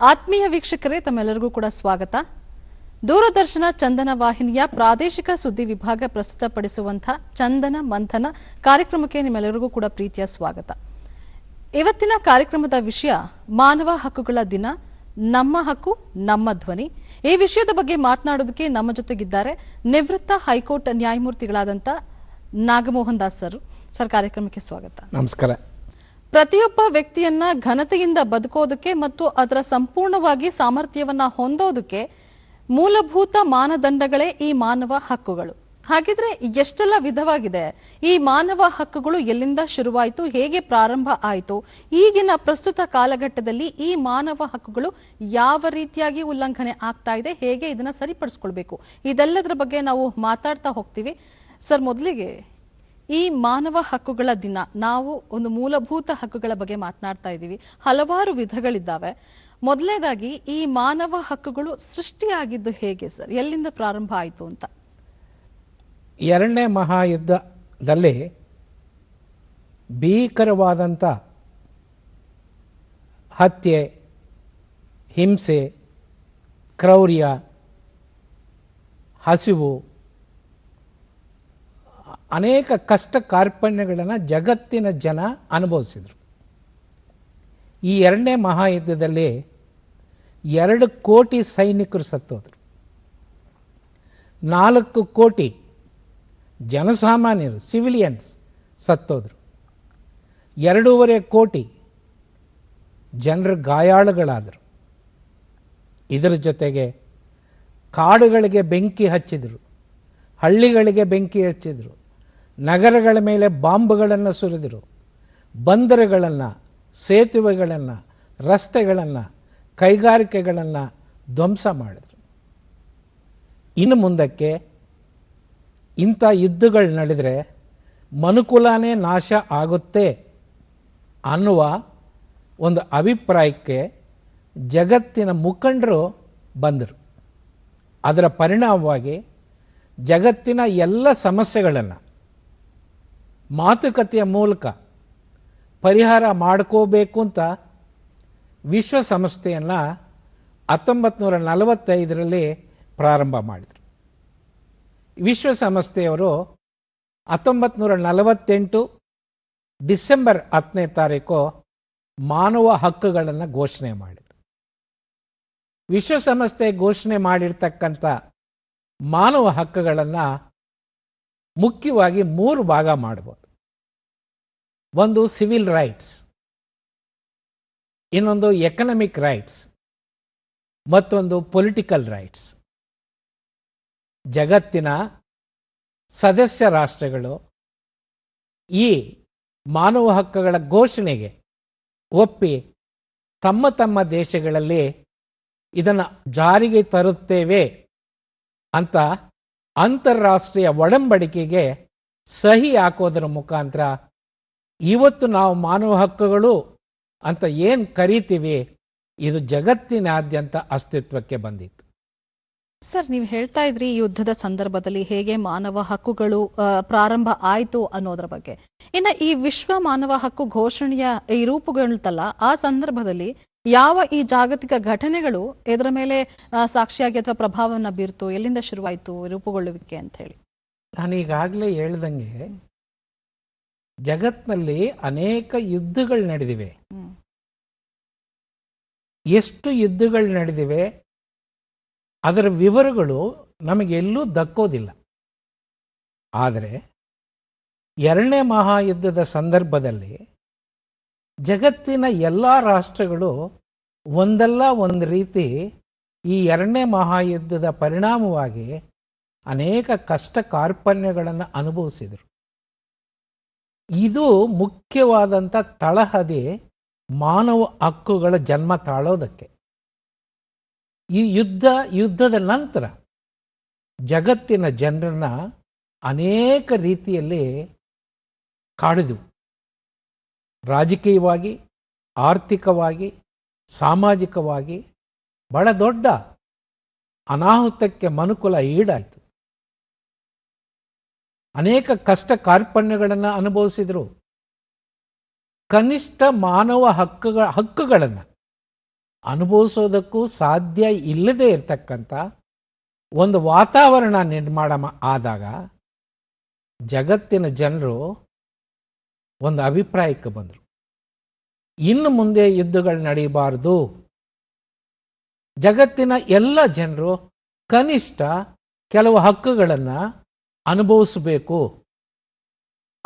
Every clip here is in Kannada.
ಆತ್ಮೀಯ ವೀಕ್ಷಕರೇ, ತಮ್ಮೆಲ್ಲರಿಗೂ ಕೂಡ ಸ್ವಾಗತ. ದೂರದರ್ಶನ ಚಂದನ ವಾಹಿನಿಯ ಪ್ರಾದೇಶಿಕ ಸುದ್ದಿ ವಿಭಾಗ ಪ್ರಸ್ತುತಪಡಿಸುವಂಥ ಚಂದನ ಮಂಥನ ಕಾರ್ಯಕ್ರಮಕ್ಕೆ ನಿಮ್ಮೆಲ್ಲರಿಗೂ ಕೂಡ ಪ್ರೀತಿಯ ಸ್ವಾಗತ. ಇವತ್ತಿನ ಕಾರ್ಯಕ್ರಮದ ವಿಷಯ, ಮಾನವ ಹಕ್ಕುಗಳ ದಿನ, ನಮ್ಮ ಹಕ್ಕು, ನಮ್ಮ ಧ್ವನಿ. ಈ ವಿಷಯದ ಬಗ್ಗೆ ಮಾತನಾಡೋದಕ್ಕೆ ನಮ್ಮ ಜೊತೆಗಿದ್ದಾರೆ ನಿವೃತ್ತ ಹೈಕೋರ್ಟ್ ನ್ಯಾಯಮೂರ್ತಿಗಳಾದಂಥ ನಾಗಮೋಹನ್ ದಾಸ್ ಸರ್. ಸರ್, ಕಾರ್ಯಕ್ರಮಕ್ಕೆ ಸ್ವಾಗತ. ನಮಸ್ಕಾರ. ಪ್ರತಿಯೊಬ್ಬ ವ್ಯಕ್ತಿಯನ್ನ ಘನತೆಯಿಂದ ಬದುಕೋದಕ್ಕೆ ಮತ್ತು ಅದರ ಸಂಪೂರ್ಣವಾಗಿ ಸಾಮರ್ಥ್ಯವನ್ನ ಹೊಂದೋದಕ್ಕೆ ಮೂಲಭೂತ ಮಾನದಂಡಗಳೇ ಈ ಮಾನವ ಹಕ್ಕುಗಳು. ಹಾಗಿದ್ರೆ ಎಷ್ಟೆಲ್ಲ ವಿಧವಾಗಿದೆ. ಈ ಮಾನವ ಹಕ್ಕುಗಳು ಎಲ್ಲಿಂದ ಶುರುವಾಯಿತು, ಹೇಗೆ ಪ್ರಾರಂಭ ಆಯಿತು, ಈಗಿನ ಪ್ರಸ್ತುತ ಕಾಲಘಟ್ಟದಲ್ಲಿ ಈ ಮಾನವ ಹಕ್ಕುಗಳು ಯಾವ ರೀತಿಯಾಗಿ ಉಲ್ಲಂಘನೆ ಆಗ್ತಾ ಇದೆ, ಹೇಗೆ ಇದನ್ನ ಸರಿಪಡಿಸ್ಕೊಳ್ಬೇಕು. ಇದೆಲ್ಲದರ ಬಗ್ಗೆ ನಾವು ಮಾತಾಡ್ತಾ ಹೋಗ್ತೀವಿ. ಸರ್, ಮೊದಲಿಗೆ ಈ ಮಾನವ ಹಕ್ಕುಗಳ ದಿನ ನಾವು ಒಂದು ಮೂಲಭೂತ ಹಕ್ಕುಗಳ ಬಗ್ಗೆ ಮಾತನಾಡ್ತಾ ಇದ್ದೀವಿ. ಹಲವಾರು ವಿಧಗಳಿದ್ದಾವೆ. ಮೊದಲನೇದಾಗಿ ಈ ಮಾನವ ಹಕ್ಕುಗಳು ಸೃಷ್ಟಿಯಾಗಿದ್ದು ಹೇಗೆ ಸರ್? ಎಲ್ಲಿಂದ ಪ್ರಾರಂಭ ಆಯಿತು ಅಂತ? ಎರಡನೇ ಮಹಾಯುದ್ಧದಲ್ಲಿ ಭೀಕರವಾದಂಥ ಹತ್ಯೆ, ಹಿಂಸೆ, ಕ್ರೌರ್ಯ, ಹಸಿವು ಅನೇಕ ಕಷ್ಟ ಕಾರ್ಪಣ್ಯಗಳನ್ನು ಜಗತ್ತಿನ ಜನ ಅನುಭವಿಸಿದರು. ಈ ಎರಡನೇ ಮಹಾಯುದ್ಧದಲ್ಲಿ ಎರಡು ಕೋಟಿ ಸೈನಿಕರು ಸತ್ತೋದರು. ನಾಲ್ಕು ಕೋಟಿ ಜನಸಾಮಾನ್ಯರು ಸಿವಿಲಿಯನ್ಸ್ ಸತ್ತೋದರು. ಎರಡೂವರೆ ಕೋಟಿ ಜನರು ಗಾಯಾಳುಗಳಾದರು. ಇದರ ಜೊತೆಗೆ ಕಾಡುಗಳಿಗೆ ಬೆಂಕಿ ಹಚ್ಚಿದರು, ಹಳ್ಳಿಗಳಿಗೆ ಬೆಂಕಿ ಹಚ್ಚಿದರು ನಗರಗಳ ಮೇಲೆ ಬಾಂಬ್ಗಳನ್ನು ಸುರಿದರು. ಬಂದರುಗಳನ್ನು, ಸೇತುವೆಗಳನ್ನು, ರಸ್ತೆಗಳನ್ನು, ಕೈಗಾರಿಕೆಗಳನ್ನು ಧ್ವಂಸ ಮಾಡಿದರು. ಇನ್ನು ಮುಂದಕ್ಕೆ ಇಂಥ ಯುದ್ಧಗಳು ನಡೆದರೆ ಮನುಕುಲನೇ ನಾಶ ಆಗುತ್ತೆ ಅನ್ನುವ ಒಂದು ಅಭಿಪ್ರಾಯಕ್ಕೆ ಜಗತ್ತಿನ ಮುಖಂಡರು ಬಂದರು. ಅದರ ಪರಿಣಾಮವಾಗಿ ಜಗತ್ತಿನ ಎಲ್ಲ ಸಮಸ್ಯೆಗಳನ್ನು ಮಾತುಕತೆಯ ಮೂಲಕ ಪರಿಹಾರ ಮಾಡ್ಕೋಬೇಕು ಅಂತ ವಿಶ್ವಸಂಸ್ಥೆಯನ್ನು ಹತ್ತೊಂಬತ್ತು ನೂರ ನಲವತ್ತೈದರಲ್ಲಿ ಪ್ರಾರಂಭ ಮಾಡಿದರು. ವಿಶ್ವಸಂಸ್ಥೆಯವರು ಹತ್ತೊಂಬತ್ತು ನೂರ ನಲವತ್ತೆಂಟು ಡಿಸೆಂಬರ್ ಹತ್ತನೇ ತಾರೀಕು ಮಾನವ ಹಕ್ಕುಗಳನ್ನು ಘೋಷಣೆ ಮಾಡಿದರು. ವಿಶ್ವಸಂಸ್ಥೆ ಘೋಷಣೆ ಮಾಡಿರ್ತಕ್ಕಂಥ ಮಾನವ ಹಕ್ಕುಗಳನ್ನು ಮುಖ್ಯವಾಗಿ ಮೂರು ಭಾಗ ಮಾಡ್ಬೋದು. ಒಂದು ಸಿವಿಲ್ ರೈಟ್ಸ್ ಇನ್ನೊಂದು ಎಕನಾಮಿಕ್ ರೈಟ್ಸ್ ಮತ್ತೊಂದು ಪೊಲಿಟಿಕಲ್ ರೈಟ್ಸ್ ಜಗತ್ತಿನ ಸದಸ್ಯ ರಾಷ್ಟ್ರಗಳು ಈ ಮಾನವ ಹಕ್ಕುಗಳ ಘೋಷಣೆಗೆ ಒಪ್ಪಿ ತಮ್ಮ ತಮ್ಮ ದೇಶಗಳಲ್ಲಿ ಇದನ್ನು ಜಾರಿಗೆ ತರುತ್ತೇವೆ ಅಂತ ಅಂತಾರಾಷ್ಟ್ರೀಯ ಒಡಂಬಡಿಕೆಗೆ ಸಹಿ ಹಾಕೋದರ ಮುಖಾಂತರ ಇವತ್ತು ನಾವು ಮಾನವ ಹಕ್ಕುಗಳು ಅಂತ ಏನು ಕರಿತೀವಿ, ಇದು ಜಗತ್ತಿನಾದ್ಯಂತ ಅಸ್ತಿತ್ವಕ್ಕೆ ಬಂದಿತ್ತು. ಸರ್, ನೀವು ಹೇಳ್ತಾ ಇದ್ರಿ ಯುದ್ಧದ ಸಂದರ್ಭದಲ್ಲಿ ಹೇಗೆ ಮಾನವ ಹಕ್ಕುಗಳು ಪ್ರಾರಂಭ ಆಯಿತು ಅನ್ನೋದ್ರ ಬಗ್ಗೆ. ಇನ್ನು ಈ ವಿಶ್ವ ಮಾನವ ಹಕ್ಕು ಘೋಷಣೆಯ ಈ ರೂಪುಗೊಳ್ತಲ್ಲ, ಆ ಸಂದರ್ಭದಲ್ಲಿ ಯಾವ ಈ ಜಾಗತಿಕ ಘಟನೆಗಳು ಇದರ ಮೇಲೆ ಸಾಕ್ಷಿಯಾಗಿ ಅಥವಾ ಪ್ರಭಾವವನ್ನು ಬೀರ್ತು ಎಲ್ಲಿಂದ ಶುರುವಾಯಿತು ರೂಪುಗೊಳ್ಳುವಿಕೆ ಅಂತ ಹೇಳಿ. ನಾನು ಈಗಾಗಲೇ ಹೇಳ್ದಂಗೆ ಜಗತ್ನಲ್ಲಿ ಅನೇಕ ಯುದ್ಧಗಳು ನಡೆದಿವೆ. ಎಷ್ಟು ಯುದ್ಧಗಳು ನಡೆದಿವೆ ಅದರ ವಿವರಗಳು ನಮಗೆಲ್ಲೂ ದಕ್ಕೋದಿಲ್ಲ. ಆದರೆ ಎರಡನೇ ಮಹಾಯುದ್ಧದ ಸಂದರ್ಭದಲ್ಲಿ ಜಗತ್ತಿನ ಎಲ್ಲ ರಾಷ್ಟ್ರಗಳು ಒಂದಲ್ಲ ಒಂದು ರೀತಿ ಈ ಎರಡನೇ ಮಹಾಯುದ್ಧದ ಪರಿಣಾಮವಾಗಿ ಅನೇಕ ಕಷ್ಟ ಕಾರ್ಪಣ್ಯಗಳನ್ನು ಅನುಭವಿಸಿದರು. ಇದು ಮುಖ್ಯವಾದಂಥ ತಳಹದಿ ಮಾನವ ಹಕ್ಕುಗಳ ಜನ್ಮ ತಾಳೋದಕ್ಕೆ. ಈ ಯುದ್ಧ, ಯುದ್ಧದ ನಂತರ ಜಗತ್ತಿನ ಜನರನ್ನ ಅನೇಕ ರೀತಿಯಲ್ಲಿ ಕಾಡಿದವು. ರಾಜಕೀಯವಾಗಿ, ಆರ್ಥಿಕವಾಗಿ ಸಾಮಾಜಿಕವಾಗಿ ಬಹಳ ದೊಡ್ಡ ಅನಾಹುತಕ್ಕೆ ಮನುಕುಲ ಈಡಾಯಿತು. ಅನೇಕ ಕಷ್ಟ ಕಾರ್ಪಣ್ಯಗಳನ್ನು ಅನುಭವಿಸಿದರು. ಕನಿಷ್ಠ ಮಾನವ ಹಕ್ಕುಗಳ, ಹಕ್ಕುಗಳನ್ನು ಅನುಭವಿಸೋದಕ್ಕೂ ಸಾಧ್ಯ ಇಲ್ಲದೆ ಇರತಕ್ಕಂಥ ಒಂದು ವಾತಾವರಣ ನಿರ್ಮಾಣ ಆದಾಗ ಜಗತ್ತಿನ ಜನರು ಒಂದು ಅಭಿಪ್ರಾಯಕ್ಕೆ ಬಂದರು. ಇನ್ನು ಮುಂದೆ ಯುದ್ಧಗಳು ನಡೆಯಬಾರದು ಜಗತ್ತಿನ ಎಲ್ಲ ಜನರು ಕನಿಷ್ಠ ಕೆಲವು ಹಕ್ಕುಗಳನ್ನು ಅನುಭವಿಸಬೇಕು.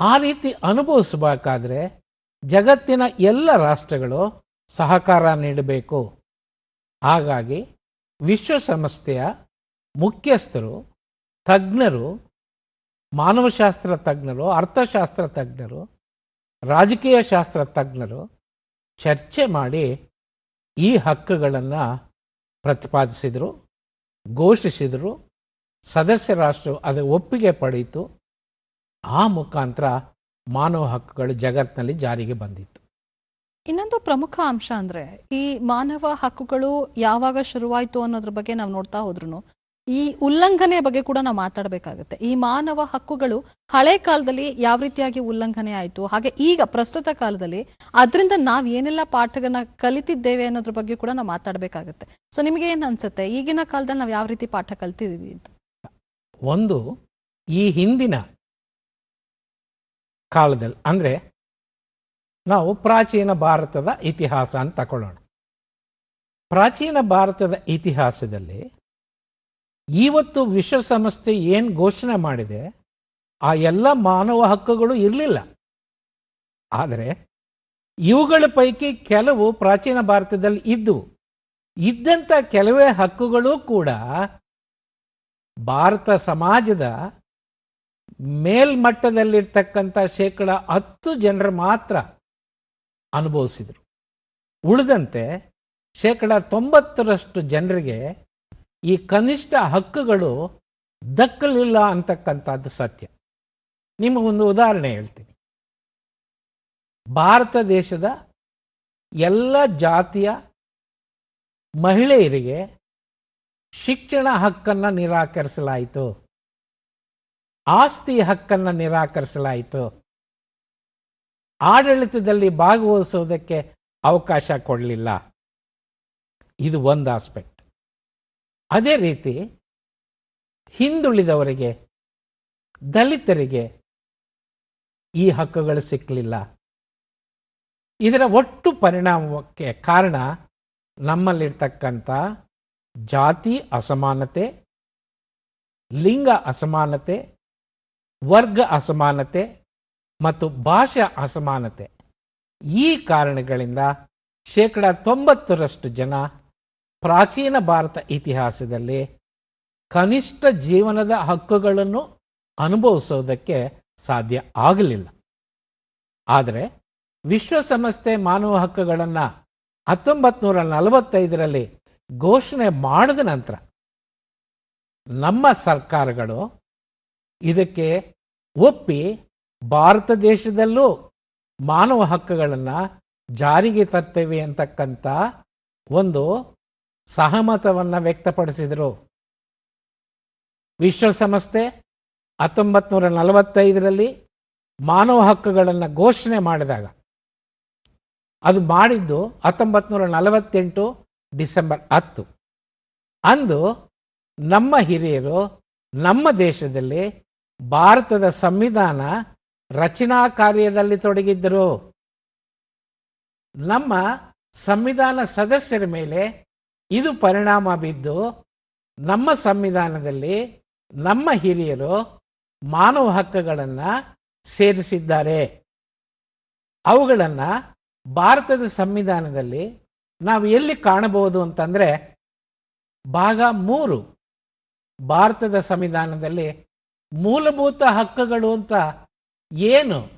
ಆ ರೀತಿ ಅನುಭವಿಸಬೇಕಾದ್ರೆ ಜಗತ್ತಿನ ಎಲ್ಲ ರಾಷ್ಟ್ರಗಳು ಸಹಕಾರ ನೀಡಬೇಕು. ಹಾಗಾಗಿ ವಿಶ್ವಸಂಸ್ಥೆಯ ಮುಖ್ಯಸ್ಥರು, ತಜ್ಞರು, ಮಾನವಶಾಸ್ತ್ರ ತಜ್ಞರು, ಅರ್ಥಶಾಸ್ತ್ರ ತಜ್ಞರು, ರಾಜಕೀಯ ಶಾಸ್ತ್ರ ತಜ್ಞರು ಚರ್ಚೆ ಮಾಡಿ ಈ ಹಕ್ಕುಗಳನ್ನು ಪ್ರತಿಪಾದಿಸಿದರು, ಘೋಷಿಸಿದರು, ಸದಸ್ಯ ರಾಷ್ಟ್ರ ಅದು ಒಪ್ಪಿಗೆ ಪಡೆಯಿತು. ಆ ಮುಖಾಂತರ ಮಾನವ ಹಕ್ಕುಗಳು ಜಗತ್ತಿನಲ್ಲಿ ಜಾರಿಗೆ ಬಂದಿತ್ತು. ಇನ್ನೊಂದು ಪ್ರಮುಖ ಅಂಶ ಅಂದ್ರೆ ಈ ಮಾನವ ಹಕ್ಕುಗಳು ಯಾವಾಗ ಶುರುವಾಯಿತು ಅನ್ನೋದ್ರ ಬಗ್ಗೆ ನಾವು ನೋಡ್ತಾ ಹೋದ್ರು ಈ ಉಲ್ಲಂಘನೆ ಬಗ್ಗೆ ಕೂಡ ನಾವು ಮಾತಾಡಬೇಕಾಗುತ್ತೆ. ಈ ಮಾನವ ಹಕ್ಕುಗಳು ಹಳೆ ಕಾಲದಲ್ಲಿ ಯಾವ ರೀತಿಯಾಗಿ ಉಲ್ಲಂಘನೆ ಆಯಿತು, ಹಾಗೆ ಈಗ ಪ್ರಸ್ತುತ ಕಾಲದಲ್ಲಿ ಅದರಿಂದ ನಾವು ಏನೆಲ್ಲ ಪಾಠಗಳನ್ನ ಕಲಿತಿದ್ದೇವೆ ಅನ್ನೋದ್ರ ಬಗ್ಗೆ ಕೂಡ ನಾವು ಮಾತಾಡಬೇಕಾಗುತ್ತೆ. ಸೊ ನಿಮಗೆ ಏನು ಅನ್ಸುತ್ತೆ? ಈಗಿನ ಕಾಲದಲ್ಲಿ ನಾವು ಯಾವ ರೀತಿ ಪಾಠ ಕಲ್ತಿದ್ದೀವಿ ಅಂತ? ಒಂದು, ಈ ಹಿಂದಿನ ಕಾಲದಲ್ಲಿ, ಅಂದರೆ ನಾವು ಪ್ರಾಚೀನ ಭಾರತದ ಇತಿಹಾಸ ಅಂತ ತಗೊಳ್ಳೋಣ ಪ್ರಾಚೀನ ಭಾರತದ ಇತಿಹಾಸದಲ್ಲಿ ಇವತ್ತು ವಿಶ್ವಸಂಸ್ಥೆ ಏನು ಘೋಷಣೆ ಮಾಡಿದೆ, ಆ ಎಲ್ಲ ಮಾನವ ಹಕ್ಕುಗಳು ಇರಲಿಲ್ಲ. ಆದರೆ ಇವುಗಳ ಪೈಕಿ ಕೆಲವು ಪ್ರಾಚೀನ ಭಾರತದಲ್ಲಿ ಇದ್ದವು ಇದ್ದಂಥ ಕೆಲವೇ ಹಕ್ಕುಗಳು ಕೂಡ ಭಾರತ ಸಮಾಜದ ಮೇಲ್ಮಟ್ಟದಲ್ಲಿರ್ತಕ್ಕಂಥ ಶೇಕಡ ಹತ್ತು ಜನರು ಮಾತ್ರ ಅನುಭವಿಸಿದರು. ಉಳಿದಂತೆ ಶೇಕಡ ತೊಂಬತ್ತರಷ್ಟು ಜನರಿಗೆ ಈ ಕನಿಷ್ಠ ಹಕ್ಕುಗಳು ದಕ್ಕಲಿಲ್ಲ ಅಂತಕ್ಕಂಥದ್ದು ಸತ್ಯ. ನಿಮಗೊಂದು ಉದಾಹರಣೆ ಹೇಳ್ತೀನಿ. ಭಾರತ ದೇಶದ ಎಲ್ಲ ಜಾತಿಯ ಮಹಿಳೆಯರಿಗೆ ಶಿಕ್ಷಣ ಹಕ್ಕನ್ನು ನಿರಾಕರಿಸಲಾಯಿತು. ಆಸ್ತಿ ಹಕ್ಕನ್ನು ನಿರಾಕರಿಸಲಾಯಿತು. ಆಡಳಿತದಲ್ಲಿ ಭಾಗವಹಿಸುವುದಕ್ಕೆ ಅವಕಾಶ ಕೊಡಲಿಲ್ಲ. ಇದು ಒಂದು ಆಸ್ಪೆಕ್ಟ್. ಅದೇ ರೀತಿ ಹಿಂದುಳಿದವರಿಗೆ, ದಲಿತರಿಗೆ ಈ ಹಕ್ಕುಗಳು ಸಿಕ್ಕಲಿಲ್ಲ ಇದರ ಒಟ್ಟು ಪರಿಣಾಮಕ್ಕೆ ಕಾರಣ ನಮ್ಮಲ್ಲಿರ್ತಕ್ಕಂಥ ಜಾತಿ ಅಸಮಾನತೆ, ಲಿಂಗ ಅಸಮಾನತೆ, ವರ್ಗ ಅಸಮಾನತೆ ಮತ್ತು ಭಾಷಾ ಅಸಮಾನತೆ. ಈ ಕಾರಣಗಳಿಂದ ಶೇಕಡ ತೊಂಬತ್ತರಷ್ಟು ಜನ ಪ್ರಾಚೀನ ಭಾರತ ಇತಿಹಾಸದಲ್ಲಿ ಕನಿಷ್ಠ ಜೀವನದ ಹಕ್ಕುಗಳನ್ನು ಅನುಭವಿಸೋದಕ್ಕೆ ಸಾಧ್ಯ ಆಗಲಿಲ್ಲ. ಆದರೆ ವಿಶ್ವಸಂಸ್ಥೆ ಮಾನವ ಹಕ್ಕುಗಳನ್ನು ಹತ್ತೊಂಬತ್ತು ನೂರ ನಲವತ್ತೈದರಲ್ಲಿ ಘೋಷಣೆ ಮಾಡಿದ ನಂತರ ನಮ್ಮ ಸರ್ಕಾರಗಳು ಇದಕ್ಕೆ ಒಪ್ಪಿ ಭಾರತ ದೇಶದಲ್ಲೂ ಮಾನವ ಹಕ್ಕುಗಳನ್ನು ಜಾರಿಗೆ ತರ್ತೇವೆ ಅಂತಕ್ಕಂಥ ಒಂದು ಸಹಮತವನ್ನು ವ್ಯಕ್ತಪಡಿಸಿದರು. ವಿಶ್ವಸಂಸ್ಥೆ ಹತ್ತೊಂಬತ್ತು ನೂರ ನಲವತ್ತೈದರಲ್ಲಿ ಮಾನವ ಹಕ್ಕುಗಳನ್ನು ಘೋಷಣೆ ಮಾಡಿದಾಗ. ಅದು ಮಾಡಿದ್ದು ಹತ್ತೊಂಬತ್ತು ನೂರ ನಲವತ್ತೆಂಟು ಡಿಸೆಂಬರ್ ಹತ್ತು. ಅಂದು ನಮ್ಮ ಹಿರಿಯರು ನಮ್ಮ ದೇಶದಲ್ಲಿ ಭಾರತದ ಸಂವಿಧಾನ ರಚನಾ ಕಾರ್ಯದಲ್ಲಿ ತೊಡಗಿದ್ದರು. ನಮ್ಮ ಸಂವಿಧಾನ ಸದಸ್ಯರ ಮೇಲೆ ಇದು ಪರಿಣಾಮ ಬಿದ್ದು ನಮ್ಮ ಸಂವಿಧಾನದಲ್ಲಿ ನಮ್ಮ ಹಿರಿಯರು ಮಾನವ ಹಕ್ಕುಗಳನ್ನು ಸೇರಿಸಿದ್ದಾರೆ. ಅವುಗಳನ್ನು ಭಾರತದ ಸಂವಿಧಾನದಲ್ಲಿ ನಾವು ಎಲ್ಲಿ ಕಾಣಬಹುದು ಅಂತಂದರೆ ಭಾಗ ಮೂರು. ಭಾರತದ ಸಂವಿಧಾನದಲ್ಲಿ ಮೂಲಭೂತ ಹಕ್ಕುಗಳು ಅಂತ ಏನು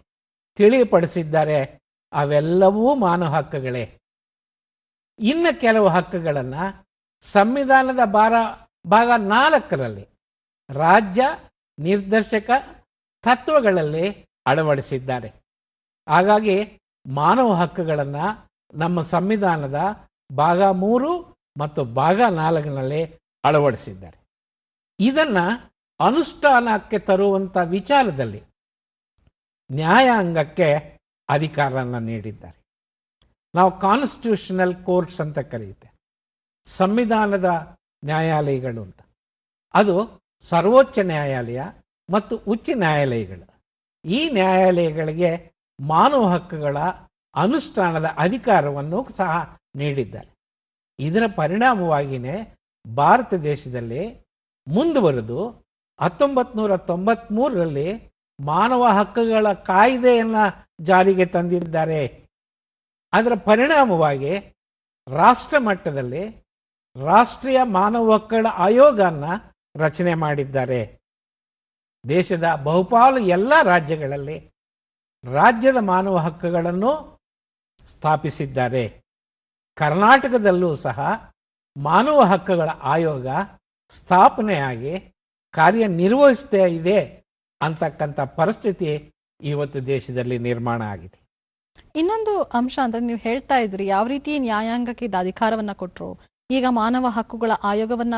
ತಿಳಿಪಡಿಸಿದ್ದಾರೆ ಅವೆಲ್ಲವೂ ಮಾನವ ಹಕ್ಕುಗಳೇ. ಇನ್ನು ಕೆಲವು ಹಕ್ಕುಗಳನ್ನು ಸಂವಿಧಾನದ ಬಾರ ಭಾಗ ನಾಲ್ಕರಲ್ಲಿ ರಾಜ್ಯ ನಿರ್ದೇಶಕ ತತ್ವಗಳಲ್ಲಿ ಅಳವಡಿಸಿದ್ದಾರೆ. ಹಾಗಾಗಿ ಮಾನವ ಹಕ್ಕುಗಳನ್ನು ನಮ್ಮ ಸಂವಿಧಾನದ ಭಾಗ ಮೂರು ಮತ್ತು ಭಾಗ ನಾಲ್ಕಿನಲ್ಲಿ ಅಳವಡಿಸಿದ್ದಾರೆ. ಇದನ್ನು ಅನುಷ್ಠಾನಕ್ಕೆ ತರುವಂಥ ವಿಚಾರದಲ್ಲಿ ನ್ಯಾಯಾಂಗಕ್ಕೆ ಅಧಿಕಾರವನ್ನು ನೀಡಿದ್ದಾರೆ. ನಾವು ಕಾನ್ಸ್ಟಿಟ್ಯೂಷನಲ್ ಕೋರ್ಟ್ಸ್ ಅಂತ ಕರೆಯುತ್ತೆ ಸಂವಿಧಾನದ ನ್ಯಾಯಾಲಯಗಳು ಅಂತ. ಅದು ಸರ್ವೋಚ್ಚ ನ್ಯಾಯಾಲಯ ಮತ್ತು ಉಚ್ಚ ನ್ಯಾಯಾಲಯಗಳು. ಈ ನ್ಯಾಯಾಲಯಗಳಿಗೆ ಮಾನವ ಹಕ್ಕುಗಳ ಅನುಷ್ಠಾನದ ಅಧಿಕಾರವನ್ನು ಸಹ ನೀಡಿದ್ದಾರೆ. ಇದರ ಪರಿಣಾಮವಾಗಿಯೇ ಭಾರತ ದೇಶದಲ್ಲಿ ಮುಂದುವರೆದು ಹತ್ತೊಂಬತ್ತು ನೂರ ತೊಂಬತ್ಮೂರರಲ್ಲಿ ಮಾನವ ಹಕ್ಕುಗಳ ಕಾಯ್ದೆಯನ್ನು ಜಾರಿಗೆ ತಂದಿದ್ದಾರೆ ಅದರ ಪರಿಣಾಮವಾಗಿ ರಾಷ್ಟ್ರ ಮಟ್ಟದಲ್ಲಿ ರಾಷ್ಟ್ರೀಯ ಮಾನವ ಹಕ್ಕುಗಳ ಆಯೋಗನ ರಚನೆ ಮಾಡಿದ್ದಾರೆ. ದೇಶದ ಬಹುಪಾಲು ಎಲ್ಲ ರಾಜ್ಯಗಳಲ್ಲಿ ರಾಜ್ಯದ ಮಾನವ ಹಕ್ಕುಗಳನ್ನು ಸ್ಥಾಪಿಸಿದ್ದಾರೆ. ಕರ್ನಾಟಕದಲ್ಲೂ ಸಹ ಮಾನವ ಹಕ್ಕುಗಳ ಆಯೋಗ ಸ್ಥಾಪನೆಯಾಗಿ ಕಾರ್ಯನಿರ್ವಹಿಸ್ತಾ ಇದೆ ಅಂತಕ್ಕಂಥ ಪರಿಸ್ಥಿತಿ ಇವತ್ತು ದೇಶದಲ್ಲಿ ನಿರ್ಮಾಣ ಆಗಿದೆ. ಇನ್ನೊಂದು ಅಂಶ ಅಂದ್ರೆ ನೀವು ಹೇಳ್ತಾ ಇದ್ರಿ, ಯಾವ ರೀತಿ ನ್ಯಾಯಾಂಗಕ್ಕೆ ಇದು ಅಧಿಕಾರವನ್ನ ಕೊಟ್ರು? ಈಗ ಮಾನವ ಹಕ್ಕುಗಳ ಆಯೋಗವನ್ನ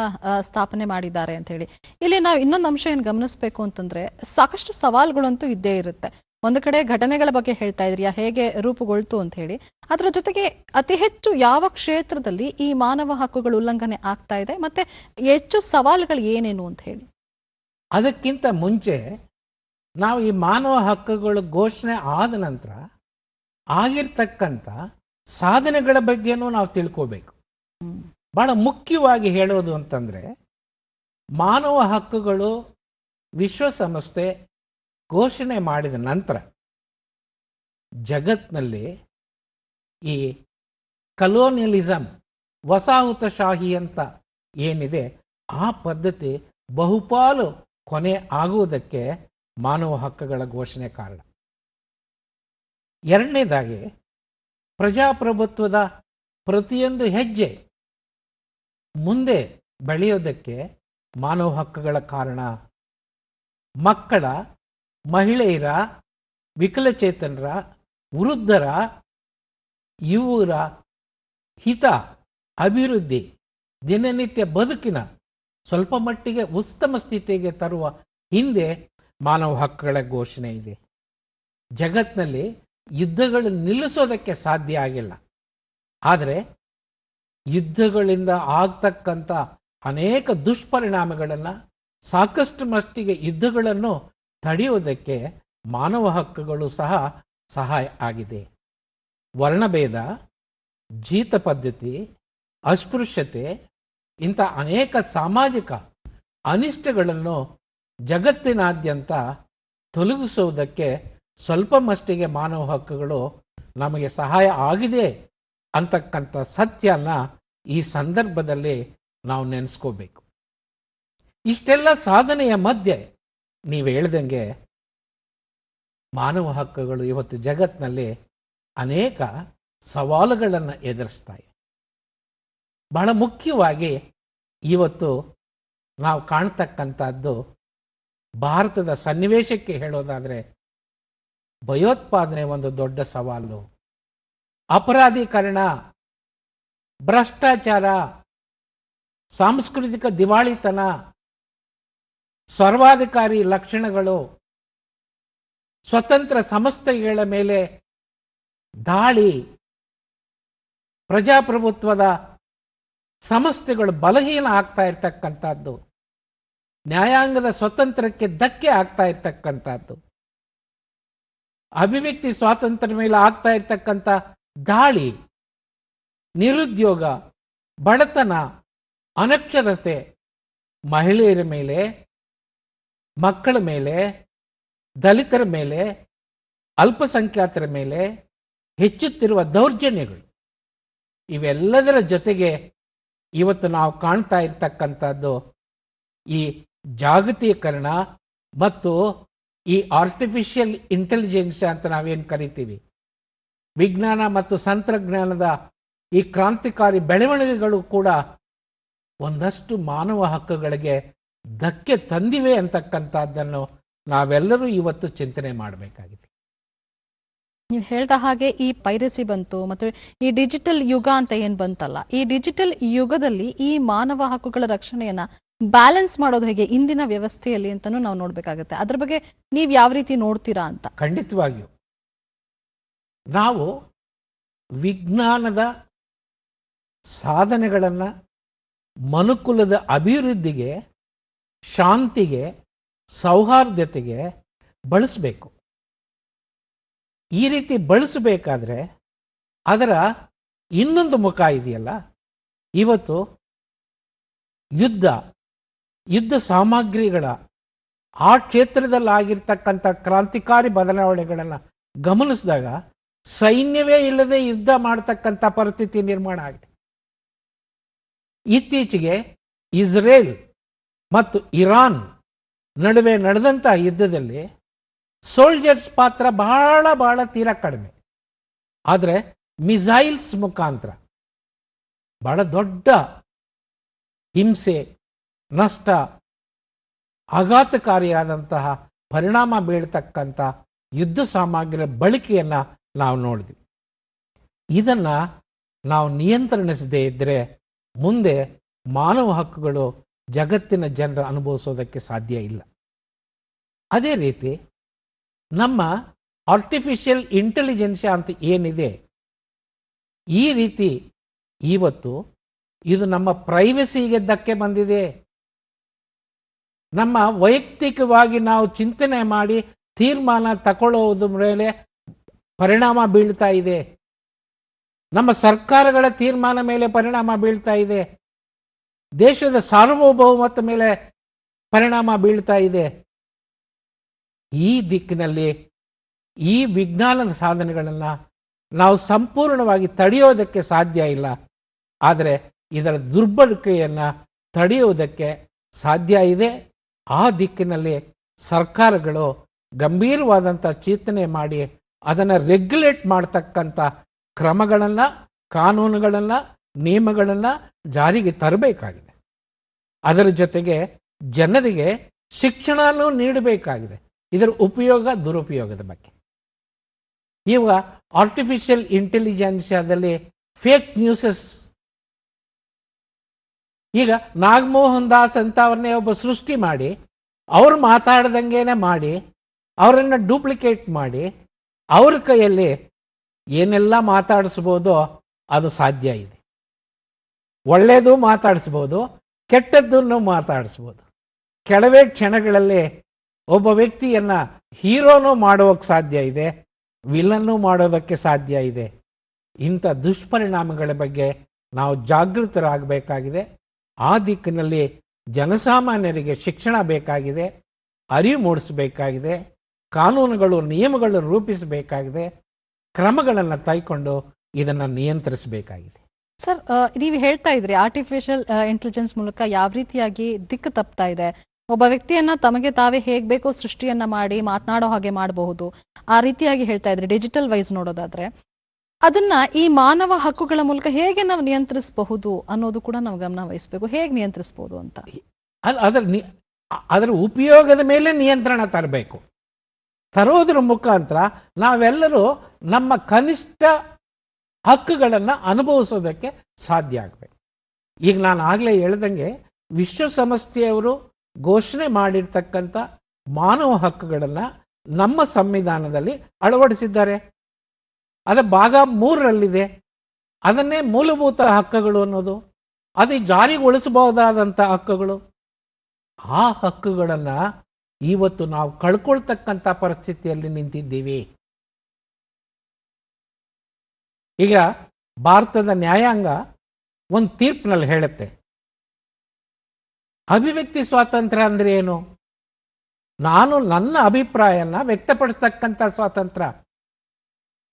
ಸ್ಥಾಪನೆ ಮಾಡಿದ್ದಾರೆ ಅಂತ ಹೇಳಿ. ಇಲ್ಲಿ ನಾವು ಇನ್ನೊಂದು ಅಂಶ ಏನ್ ಗಮನಿಸಬೇಕು ಅಂತಂದ್ರೆ, ಸಾಕಷ್ಟು ಸವಾಲುಗಳಂತೂ ಇದ್ದೇ ಇರುತ್ತೆ. ಒಂದು ಕಡೆ ಘಟನೆಗಳ ಬಗ್ಗೆ ಹೇಳ್ತಾ ಇದ್ರಿ ಹೇಗೆ ರೂಪುಗೊಳ್ತು ಅಂತ ಹೇಳಿ. ಅದರ ಜೊತೆಗೆ ಅತಿ ಹೆಚ್ಚು ಯಾವ ಕ್ಷೇತ್ರದಲ್ಲಿ ಈ ಮಾನವ ಹಕ್ಕುಗಳ ಉಲ್ಲಂಘನೆ ಆಗ್ತಾ ಇದೆ, ಮತ್ತೆ ಹೆಚ್ಚು ಸವಾಲುಗಳು ಏನೇನು ಅಂತ ಹೇಳಿ. ಅದಕ್ಕಿಂತ ಮುಂಚೆ, ನಾವು ಈ ಮಾನವ ಹಕ್ಕುಗಳು ಘೋಷಣೆ ಆದ ನಂತರ ಆಗಿರ್ತಕ್ಕಂಥ ಸಾಧನೆಗಳ ಬಗ್ಗೆನೂ ನಾವು ತಿಳ್ಕೋಬೇಕು. ಬಹಳ ಮುಖ್ಯವಾಗಿ ಹೇಳೋದು ಅಂತಂದ್ರೆ, ಮಾನವ ಹಕ್ಕುಗಳು ವಿಶ್ವಸಂಸ್ಥೆ ಘೋಷಣೆ ಮಾಡಿದ ನಂತರ ಜಗತ್ನಲ್ಲಿ ಈ ಕಲೋನಿಯಲಿಸಮ್ ವಸಾಹತುಶಾಹಿ ಅಂತ ಏನಿದೆ, ಆ ಪದ್ಧತಿ ಬಹುಪಾಲು ಕೊನೆ ಆಗುವುದಕ್ಕೆ ಮಾನವ ಹಕ್ಕುಗಳ ಘೋಷಣೆ ಕಾರಣ ಎರಡನೇದಾಗಿ ಪ್ರಜಾಪ್ರಭುತ್ವದ ಪ್ರತಿಯೊಂದು ಹೆಜ್ಜೆ ಮುಂದೆ ಬೆಳೆಯೋದಕ್ಕೆ ಮಾನವ ಹಕ್ಕುಗಳ ಕಾರಣ. ಮಕ್ಕಳ, ಮಹಿಳೆಯರ, ವಿಕಲಚೇತನರ, ವೃದ್ಧರ, ಇವರ ಹಿತ, ಅಭಿವೃದ್ಧಿ, ದಿನನಿತ್ಯ ಬದುಕಿನ ಸ್ವಲ್ಪ ಮಟ್ಟಿಗೆ ಉತ್ತಮ ಸ್ಥಿತಿಗೆ ತರುವ ಹಿಂದೆ ಮಾನವ ಹಕ್ಕುಗಳ ಘೋಷಣೆ ಇದೆ. ಜಗತ್ನಲ್ಲಿ ಯುದ್ಧಗಳು ನಿಲ್ಲಿಸೋದಕ್ಕೆ ಸಾಧ್ಯ ಆಗಿಲ್ಲ. ಆದರೆ ಯುದ್ಧಗಳಿಂದ ಆಗ್ತಕ್ಕಂಥ ಅನೇಕ ದುಷ್ಪರಿಣಾಮಗಳನ್ನು ಸಾಕಷ್ಟು ಮಟ್ಟಿಗೆ ಯುದ್ಧಗಳನ್ನು ತಡೆಯುವುದಕ್ಕೆ ಮಾನವ ಹಕ್ಕುಗಳು ಸಹ ಸಹಾಯ ಆಗಿದೆ. ವರ್ಣಭೇದ, ಜೀತ ಪದ್ಧತಿ, ಅಸ್ಪೃಶ್ಯತೆ ಇಂಥ ಅನೇಕ ಸಾಮಾಜಿಕ ಅನಿಷ್ಟಗಳನ್ನು ಜಗತ್ತಿನಾದ್ಯಂತ ತೊಲಗಿಸುವುದಕ್ಕೆ ಸ್ವಲ್ಪ ಮಟ್ಟಿಗೆ ಮಾನವ ಹಕ್ಕುಗಳು ನಮಗೆ ಸಹಾಯ ಆಗಿದೆ ಅಂತಕ್ಕಂಥ ಸತ್ಯನ ಈ ಸಂದರ್ಭದಲ್ಲಿ ನಾವು ನೆನೆಸ್ಕೋಬೇಕು. ಇಷ್ಟೆಲ್ಲ ಸಾಧನೆಯ ಮಧ್ಯೆ ನೀವು ಹೇಳ್ದಂಗೆ ಮಾನವ ಹಕ್ಕುಗಳು ಇವತ್ತು ಜಗತ್ತಿನಲ್ಲಿ ಅನೇಕ ಸವಾಲುಗಳನ್ನು ಎದುರಿಸ್ತಾಯಿ ಬಹಳ ಮುಖ್ಯವಾಗಿ ಇವತ್ತು ನಾವು ಕಾಣ್ತಕ್ಕಂಥದ್ದು ಭಾರತದ ಸನ್ನಿವೇಶಕ್ಕೆ ಹೇಳೋದಾದರೆ ಭಯೋತ್ಪಾದನೆ ಒಂದು ದೊಡ್ಡ ಸವಾಲು. ಅಪರಾಧೀಕರಣ, ಭ್ರಷ್ಟಾಚಾರ, ಸಾಂಸ್ಕೃತಿಕ ದಿವಾಳಿತನ, ಸರ್ವಾಧಿಕಾರಿ ಲಕ್ಷಣಗಳು, ಸ್ವತಂತ್ರ ಸಂಸ್ಥೆಗಳ ಮೇಲೆ ದಾಳಿ, ಪ್ರಜಾಪ್ರಭುತ್ವದ ಸಂಸ್ಥೆಗಳು ಬಲಹೀನ ಆಗ್ತಾ ಇರ್ತಕ್ಕಂಥದ್ದು. ನ್ಯಾಯಾಂಗದ ಸ್ವತಂತ್ರಕ್ಕೆ ಧಕ್ಕೆ ಆಗ್ತಾ ಇರ್ತಕ್ಕಂಥದ್ದು. ಅಭಿವ್ಯಕ್ತಿ ಸ್ವಾತಂತ್ರ್ಯ ಮೇಲೆ ಆಗ್ತಾ ಇರ್ತಕ್ಕಂಥ ದಾಳಿ, ನಿರುದ್ಯೋಗ, ಬಡತನ, ಅನಕ್ಷರತೆ, ಮಹಿಳೆಯರ ಮೇಲೆ, ಮಕ್ಕಳ ಮೇಲೆ, ದಲಿತರ ಮೇಲೆ, ಅಲ್ಪಸಂಖ್ಯಾತರ ಮೇಲೆ ಹೆಚ್ಚುತ್ತಿರುವ ದೌರ್ಜನ್ಯಗಳು. ಇವೆಲ್ಲದರ ಜೊತೆಗೆ ಇವತ್ತು ನಾವು ಕಾಣ್ತಾ ಇರ್ತಕ್ಕಂಥದ್ದು ಈ ಜಾಗತೀಕರಣ ಮತ್ತು ಈ ಆರ್ಟಿಫಿಷಿಯಲ್ ಇಂಟೆಲಿಜೆನ್ಸ್ ಅಂತ ನಾವೇನು ಕರಿತೀವಿ? ವಿಜ್ಞಾನ ಮತ್ತು ತಂತ್ರಜ್ಞಾನದ ಈ ಕ್ರಾಂತಿಕಾರಿ ಬೆಳವಣಿಗೆಗಳು ಕೂಡ ಒಂದಷ್ಟು ಮಾನವ ಹಕ್ಕುಗಳಿಗೆ ಧಕ್ಕೆ ತಂದಿವೆ ಅಂತಕ್ಕಂಥದ್ದನ್ನು ನಾವೆಲ್ಲರೂ ಇವತ್ತು ಚಿಂತನೆ ಮಾಡಬೇಕಾಗಿದೆ. ನೀವು ಹೇಳ್ದ ಹಾಗೆ ಈ ಪೈರಸಿ ಬಂತು ಮತ್ತು ಈ ಡಿಜಿಟಲ್ ಯುಗ ಅಂತ ಏನು ಬಂತಲ್ಲ? ಈ ಡಿಜಿಟಲ್ ಯುಗದಲ್ಲಿ ಈ ಮಾನವ ಹಕ್ಕುಗಳ ರಕ್ಷಣೆಯನ್ನ ಬ್ಯಾಲೆನ್ಸ್ ಮಾಡೋದು ಹೇಗೆ? ಇಂದಿನ ವ್ಯವಸ್ಥೆಯಲ್ಲಿ ಅಂತಾನು ನಾವು ನೋಡ್ಬೇಕಾಗತ್ತೆ. ಅದ್ರ ಬಗ್ಗೆ ನೀವ್ ಯಾವ ರೀತಿ ನೋಡ್ತೀರಾ ಅಂತ? ಖಂಡಿತವಾಗಿಯೂ. ನಾವು ವಿಜ್ಞಾನದ ಸಾಧನೆಗಳನ್ನು ಮನುಕುಲದ ಅಭಿವೃದ್ಧಿಗೆ, ಶಾಂತಿಗೆ, ಸೌಹಾರ್ದತೆಗೆ ಬಳಸಬೇಕು. ಈ ರೀತಿ ಬಳಸಬೇಕಾದ್ರೆ ಅದರ ಇನ್ನೊಂದು ಮುಖ ಇದೆಯಲ್ಲ? ಇವತ್ತು ಯುದ್ಧ. ಯುದ್ಧ ಸಾಮಗ್ರಿಗಳ ಆ ಕ್ಷೇತ್ರದಲ್ಲಿ ಆಗಿರ್ತಕ್ಕಂಥ ಕ್ರಾಂತಿಕಾರಿ ಬದಲಾವಣೆಗಳನ್ನು ಗಮನಿಸಿದಾಗ ಸೈನ್ಯವೇ ಇಲ್ಲದೆ ಯುದ್ಧ ಮಾಡತಕ್ಕಂಥ ಪರಿಸ್ಥಿತಿ ನಿರ್ಮಾಣ ಆಗಿದೆ. ಇತ್ತೀಚೆಗೆ ಇಸ್ರೇಲ್ ಮತ್ತು ಇರಾನ್ ನಡುವೆ ನಡೆದಂಥ ಯುದ್ಧದಲ್ಲಿ ಸೋಲ್ಜರ್ಸ್ ಪಾತ್ರ ಬಹಳ ಬಹಳ ತೀರ ಕಡಿಮೆ. ಆದರೆ ಮಿಸೈಲ್ಸ್ ಮುಖಾಂತರ ಬಹಳ ದೊಡ್ಡ ಹಿಂಸೆ ನಷ್ಟ, ಆಘಾತಕಾರಿಯಾದಂತಹ ಪರಿಣಾಮ ಬೀಳ್ತಕ್ಕಂಥ ಯುದ್ಧ ಸಾಮಗ್ರಿಯ ಬಳಕೆಯನ್ನು ನಾವು ನೋಡಿದ್ವಿ. ಇದನ್ನು ನಾವು ನಿಯಂತ್ರಣಿಸದೇ ಇದ್ದರೆ ಮುಂದೆ ಮಾನವ ಹಕ್ಕುಗಳು ಜಗತ್ತಿನ ಜನರ ಅನುಭವಿಸೋದಕ್ಕೆ ಸಾಧ್ಯ ಇಲ್ಲ. ಅದೇ ರೀತಿ ನಮ್ಮ ಆರ್ಟಿಫಿಷಿಯಲ್ ಇಂಟೆಲಿಜೆನ್ಸ್ ಅಂತ ಏನಿದೆ, ಈ ರೀತಿ ಇವತ್ತು ಇದು ನಮ್ಮ ಪ್ರೈವಸಿಗೆ ಧಕ್ಕೆ ಬಂದಿದೆ. ನಮ್ಮ ವೈಯಕ್ತಿಕವಾಗಿ ನಾವು ಚಿಂತನೆ ಮಾಡಿ ತೀರ್ಮಾನ ತಗೊಳ್ಳೋದ್ರ ಮೇಲೆ ಪರಿಣಾಮ ಬೀಳ್ತಾ ಇದೆ. ನಮ್ಮ ಸರ್ಕಾರಗಳ ತೀರ್ಮಾನ ಮೇಲೆ ಪರಿಣಾಮ ಬೀಳ್ತಾ ಇದೆ. ದೇಶದ ಸಾರ್ವಭೌಮತ್ವ ಮೇಲೆ ಪರಿಣಾಮ ಬೀಳ್ತಾ ಇದೆ. ಈ ದಿಕ್ಕಿನಲ್ಲಿ ಈ ವಿಜ್ಞಾನದ ಸಾಧನೆಗಳನ್ನು ನಾವು ಸಂಪೂರ್ಣವಾಗಿ ತಡೆಯೋದಕ್ಕೆ ಸಾಧ್ಯ ಇಲ್ಲ. ಆದರೆ ಇದರ ದುರ್ಬಳಕೆಯನ್ನು ತಡೆಯುವುದಕ್ಕೆ ಸಾಧ್ಯ ಇದೆ. ಆ ದಿಕ್ಕಿನಲ್ಲಿ ಸರ್ಕಾರಗಳು ಗಂಭೀರವಾದಂಥ ಚಿಂತನೆ ಮಾಡಿ ಅದನ್ನು ರೆಗ್ಯುಲೇಟ್ ಮಾಡ್ತಕ್ಕಂಥ ಕ್ರಮಗಳನ್ನು, ಕಾನೂನುಗಳನ್ನು, ನಿಯಮಗಳನ್ನು ಜಾರಿಗೆ ತರಬೇಕಾಗಿದೆ. ಅದರ ಜೊತೆಗೆ ಜನರಿಗೆ ಶಿಕ್ಷಣನೂ ನೀಡಬೇಕಾಗಿದೆ. ಇದರ ಉಪಯೋಗ ದುರುಪಯೋಗದ ಬಗ್ಗೆ. ಇವಾಗ ಆರ್ಟಿಫಿಷಿಯಲ್ ಇಂಟೆಲಿಜೆನ್ಸಿಯಾದಲ್ಲಿ ಫೇಕ್ ನ್ಯೂಸಸ್ ಈಗ ನಾಗಮೋಹನ್ ದಾಸ್ ಅಂತ ಒಬ್ಬ ಸೃಷ್ಟಿ ಮಾಡಿ, ಅವ್ರು ಮಾತಾಡ್ದಂಗೆನೆ ಮಾಡಿ, ಅವರನ್ನು ಡೂಪ್ಲಿಕೇಟ್ ಮಾಡಿ, ಅವ್ರ ಕೈಯಲ್ಲಿ ಏನೆಲ್ಲ ಮಾತಾಡಿಸ್ಬೋದು ಅದು ಸಾಧ್ಯ ಇದೆ. ಒಳ್ಳೆಯದು ಮಾತಾಡಿಸ್ಬೋದು, ಕೆಟ್ಟದ್ದನ್ನು ಮಾತಾಡಿಸ್ಬೋದು. ಕೆಲವೇ ಕ್ಷಣಗಳಲ್ಲಿ ಒಬ್ಬ ವ್ಯಕ್ತಿಯನ್ನ ಹೀರೋನು ಮಾಡೋಕ್ಕೆ ಸಾಧ್ಯ ಇದೆ, ವಿಲನ್ನು ಮಾಡೋದಕ್ಕೆ ಸಾಧ್ಯ ಇದೆ. ಇಂಥ ದುಷ್ಪರಿಣಾಮಗಳ ಬಗ್ಗೆ ನಾವು ಜಾಗೃತರಾಗಬೇಕಾಗಿದೆ. ಆ ದಿಕ್ಕಿನಲ್ಲಿ ಜನಸಾಮಾನ್ಯರಿಗೆ ಶಿಕ್ಷಣ ಬೇಕಾಗಿದೆ, ಅರಿವು ಮೂಡಿಸಬೇಕಾಗಿದೆ, ಕಾನೂನುಗಳು, ನಿಯಮಗಳು ರೂಪಿಸಬೇಕಾಗಿದೆ, ಕ್ರಮಗಳನ್ನು ತೈಕೊಂಡು ಇದನ್ನು ನಿಯಂತ್ರಿಸಬೇಕಾಗಿದೆ. ಸರ್ ನೀವು ಹೇಳ್ತಾ ಇದ್ರಿ ಆರ್ಟಿಫಿಷಿಯಲ್ ಇಂಟೆಲಿಜೆನ್ಸ್ ಮೂಲಕ ಯಾವ ರೀತಿಯಾಗಿ ದಿಕ್ಕು ತಪ್ತಾ ಇದೆ. ಒಬ್ಬ ವ್ಯಕ್ತಿಯನ್ನ ತಮಗೆ ತಾವೇ ಹೇಗ್ ಬೇಕೋ ಸೃಷ್ಟಿಯನ್ನ ಮಾಡಿ ಮಾತನಾಡೋ ಹಾಗೆ ಮಾಡಬಹುದು. ಆ ರೀತಿಯಾಗಿ ಹೇಳ್ತಾ ಇದ್ರಿ ಡಿಜಿಟಲ್ ವೈಸ್ ನೋಡೋದಾದ್ರೆ. ಅದನ್ನ ಈ ಮಾನವ ಹಕ್ಕುಗಳ ಮೂಲಕ ಹೇಗೆ ನಾವು ನಿಯಂತ್ರಿಸಬಹುದು ಅನ್ನೋದು ಕೂಡ ನಾವು ಗಮನ ವಹಿಸಬೇಕು. ಹೇಗೆ ನಿಯಂತ್ರಿಸಬಹುದು ಅಂತ? ಅದ್- ಅದರ ಅದರ ಉಪಯೋಗದ ಮೇಲೆ ನಿಯಂತ್ರಣ ತರಬೇಕು. ತರೋದ್ರ ಮುಖಾಂತರ ನಾವೆಲ್ಲರೂ ನಮ್ಮ ಕನಿಷ್ಠ ಹಕ್ಕುಗಳನ್ನು ಅನುಭವಿಸೋದಕ್ಕೆ ಸಾಧ್ಯ ಆಗಬೇಕು. ಈಗ ನಾನು ಆಗಲೇ ಹೇಳ್ದಂಗೆ ವಿಶ್ವಸಂಸ್ಥೆಯವರು ಘೋಷಣೆ ಮಾಡಿರ್ತಕ್ಕಂಥ ಮಾನವ ಹಕ್ಕುಗಳನ್ನು ನಮ್ಮ ಸಂವಿಧಾನದಲ್ಲಿ ಅಳವಡಿಸಿದ್ದಾರೆ. ಅದ ಭಾಗ ಮೂರರಲ್ಲಿದೆ. ಅದನ್ನೇ ಮೂಲಭೂತ ಹಕ್ಕುಗಳು ಅನ್ನೋದು, ಅದು ಜಾರಿಗೊಳಿಸಬಹುದಾದಂಥ ಹಕ್ಕುಗಳು. ಆ ಹಕ್ಕುಗಳನ್ನು ಇವತ್ತು ನಾವು ಕಳ್ಕೊಳ್ತಕ್ಕಂಥ ಪರಿಸ್ಥಿತಿಯಲ್ಲಿ ನಿಂತಿದ್ದೀವಿ. ಈಗ ಭಾರತದ ನ್ಯಾಯಾಂಗ ಒಂದು ತೀರ್ಪಿನಲ್ಲಿ ಹೇಳುತ್ತೆ. ಅಭಿವ್ಯಕ್ತಿ ಸ್ವಾತಂತ್ರ್ಯ ಅಂದ್ರೆ ಏನು? ನಾನು ನನ್ನ ಅಭಿಪ್ರಾಯನ ವ್ಯಕ್ತಪಡಿಸ್ತಕ್ಕಂಥ ಸ್ವಾತಂತ್ರ್ಯ.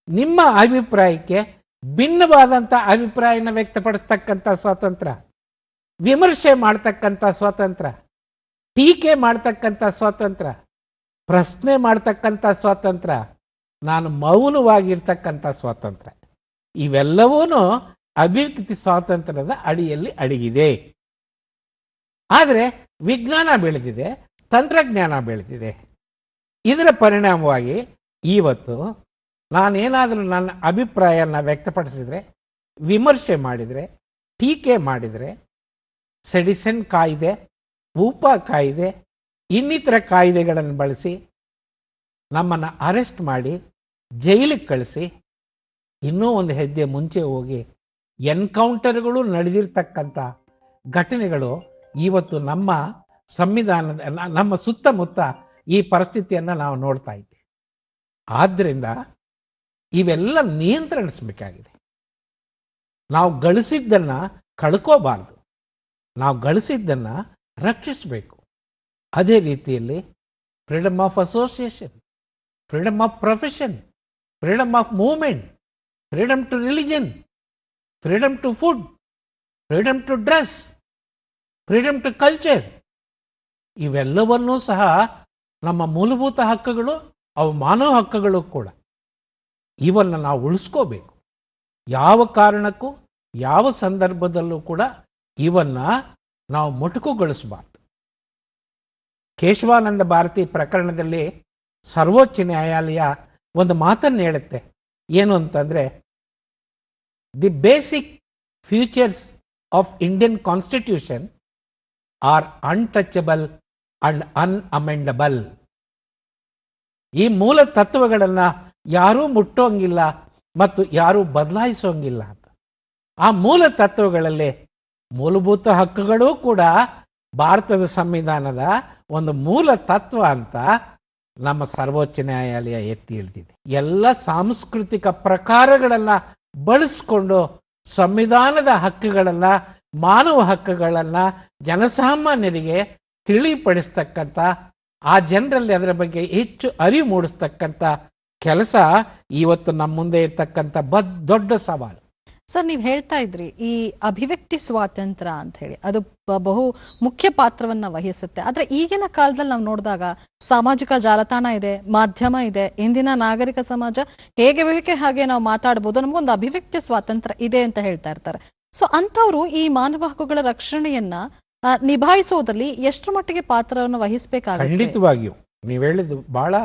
ನಿಮ್ಮ ಅಭಿಪ್ರಾಯಕ್ಕೆ ಭಿನ್ನವಾದಂಥ ಅಭಿಪ್ರಾಯನ ವ್ಯಕ್ತಪಡಿಸ್ತಕ್ಕಂಥ ಸ್ವಾತಂತ್ರ್ಯ ವಿಮರ್ಶೆ ಮಾಡ್ತಕ್ಕಂಥ ಸ್ವಾತಂತ್ರ್ಯ ಟೀಕೆ ಮಾಡ್ತಕ್ಕಂಥ ಸ್ವಾತಂತ್ರ್ಯ ಪ್ರಶ್ನೆ ಮಾಡ್ತಕ್ಕಂಥ ಸ್ವಾತಂತ್ರ್ಯ ನಾನು ಮೌನವಾಗಿರ್ತಕ್ಕಂಥ ಸ್ವಾತಂತ್ರ್ಯ ಇವೆಲ್ಲವೂ ಅಭಿವ್ಯಕ್ತಿ ಸ್ವಾತಂತ್ರ್ಯದ ಅಡಿಯಲ್ಲಿ ಅಡಗಿದೆ. ಆದರೆ ವಿಜ್ಞಾನ ಬೆಳೆದಿದೆ, ತಂತ್ರಜ್ಞಾನ ಬೆಳೆದಿದೆ. ಇದರ ಪರಿಣಾಮವಾಗಿ ಇವತ್ತು ನಾನೇನಾದರೂ ನನ್ನ ಅಭಿಪ್ರಾಯನ ವ್ಯಕ್ತಪಡಿಸಿದರೆ, ವಿಮರ್ಶೆ ಮಾಡಿದರೆ, ಟೀಕೆ ಮಾಡಿದರೆ, ಸೆಡಿಸನ್ ಕಾಯ್ದೆ, ಊಪ ಕಾಯ್ದೆ, ಇನ್ನಿತರ ಕಾಯ್ದೆಗಳನ್ನು ಬಳಸಿ, ನಮ್ಮನ್ನು ಅರೆಸ್ಟ್ ಮಾಡಿ, ಜೈಲಿಗೆ ಕಳಿಸಿ, ಇನ್ನೂ ಒಂದು ಹೆಜ್ಜೆ ಮುಂಚೆ ಹೋಗಿ ಎನ್ಕೌಂಟರ್ಗಳು ನಡೆದಿರ್ತಕ್ಕಂಥ ಘಟನೆಗಳು ಇವತ್ತು ನಮ್ಮ ಸಂವಿಧಾನದ ನಮ್ಮ ಸುತ್ತಮುತ್ತ ಈ ಪರಿಸ್ಥಿತಿಯನ್ನು ನಾವು ನೋಡ್ತಾ ಇದ್ದೀವಿ. ಆದ್ದರಿಂದ ಇವೆಲ್ಲ ನಿಯಂತ್ರಿಸಬೇಕಾಗಿದೆ ನಾವು ಗಳಿಸಿದ್ದನ್ನು ಕಳ್ಕೋಬಾರ್ದು. ನಾವು ಗಳಿಸಿದ್ದನ್ನು ರಕ್ಷಿಸಬೇಕು. ಅದೇ ರೀತಿಯಲ್ಲಿ freedom of association freedom of profession freedom of movement freedom to religion freedom to food freedom to dress freedom to culture. ಇವೆಲ್ಲವನ್ನೂ ಸಹ ನಮ್ಮ ಮೂಲಭೂತ ಹಕ್ಕುಗಳು, ಅವು ಮಾನವ ಹಕ್ಕುಗಳು ಕೂಡ. ಇವನ್ನು ನಾವು ಉಳಿಸ್ಕೋಬೇಕು. ಯಾವ ಕಾರಣಕ್ಕೂ, ಯಾವ ಸಂದರ್ಭದಲ್ಲೂ ಕೂಡ ಇವನ್ನು ನಾವು ಮೊಟಕುಗೊಳಿಸಬಾರ್ದು. ಕೇಶವಾನಂದ ಭಾರತಿ ಪ್ರಕರಣದಲ್ಲಿ ಸರ್ವೋಚ್ಚ ನ್ಯಾಯಾಲಯ ಒಂದು ಮಾತನ್ನು ಹೇಳುತ್ತೆ. ಏನು ಅಂತಂದರೆ, the basic futures of Indian constitution are untouchable and unamendable. ಈ ಮೂಲ ತತ್ವಗಳನ್ನು ಯಾರೂ ಮುಟ್ಟೋಂಗಿಲ್ಲ ಮತ್ತು ಯಾರೂ ಬದಲಾಯಿಸೋಂಗಿಲ್ಲ ಅಂತ. ಆ ಮೂಲ ತತ್ವಗಳಲ್ಲಿ ಮೂಲಭೂತ ಹಕ್ಕುಗಳೂ ಕೂಡ ಭಾರತದ ಸಂವಿಧಾನದ ಒಂದು ಮೂಲ ತತ್ವ ಅಂತ ನಮ್ಮ ಸರ್ವೋಚ್ಚ ನ್ಯಾಯಾಲಯ ಎತ್ತಿ ಹಿಡಿದಿದೆ. ಎಲ್ಲ ಸಾಂಸ್ಕೃತಿಕ ಪ್ರಕಾರಗಳನ್ನು ಬಳಸ್ಕೊಂಡು ಸಂವಿಧಾನದ ಹಕ್ಕುಗಳನ್ನ, ಮಾನವ ಹಕ್ಕುಗಳನ್ನ ಜನಸಾಮಾನ್ಯರಿಗೆ ತಿಳಿಪಡಿಸ್ತಕ್ಕಂಥ, ಆ ಜನರಲ್ಲಿ ಅದರ ಬಗ್ಗೆ ಹೆಚ್ಚು ಅರಿವು ಮೂಡಿಸ್ತಕ್ಕಂಥ ಕೆಲಸ ಇವತ್ತು ನಮ್ಮ ಮುಂದೆ ಇರ್ತಕ್ಕಂಥ ಬದ್ ದೊಡ್ಡ ಸವಾಲು. ಸರ್ ನೀವು ಹೇಳ್ತಾ ಇದ್ರಿ ಈ ಅಭಿವ್ಯಕ್ತಿ ಸ್ವಾತಂತ್ರ್ಯ ಅಂತ ಹೇಳಿ ಅದು ಬಹು ಮುಖ್ಯ ಪಾತ್ರವನ್ನ ವಹಿಸುತ್ತೆ. ಆದ್ರೆ ಈಗಿನ ಕಾಲದಲ್ಲಿ ನಾವು ನೋಡಿದಾಗ ಸಾಮಾಜಿಕ ಜಾಲತಾಣ ಇದೆ ಮಾಧ್ಯಮ ಇದೆ ಇಂದಿನ ನಾಗರಿಕ ಸಮಾಜ ಹೇಗೆ ಬೇಕೆ ಹಾಗೆ ನಾವು ಮಾತಾಡ್ಬೋದು ನಮಗೊಂದು ಅಭಿವ್ಯಕ್ತಿ ಸ್ವಾತಂತ್ರ್ಯ ಇದೆ ಅಂತ ಹೇಳ್ತಾ ಇರ್ತಾರೆ. ಸೊ ಅಂಥವ್ರು ಈ ಮಾನವ ಹಕ್ಕುಗಳ ರಕ್ಷಣೆಯನ್ನ ನಿಭಾಯಿಸೋದ್ರಲ್ಲಿ ಎಷ್ಟರ ಮಟ್ಟಿಗೆ ಪಾತ್ರವನ್ನು ವಹಿಸಬೇಕಾಗುತ್ತೆ? ಖಂಡಿತವಾಗಿಯೂ. ನೀವು ಹೇಳಿದ್ದು ಬಹಳ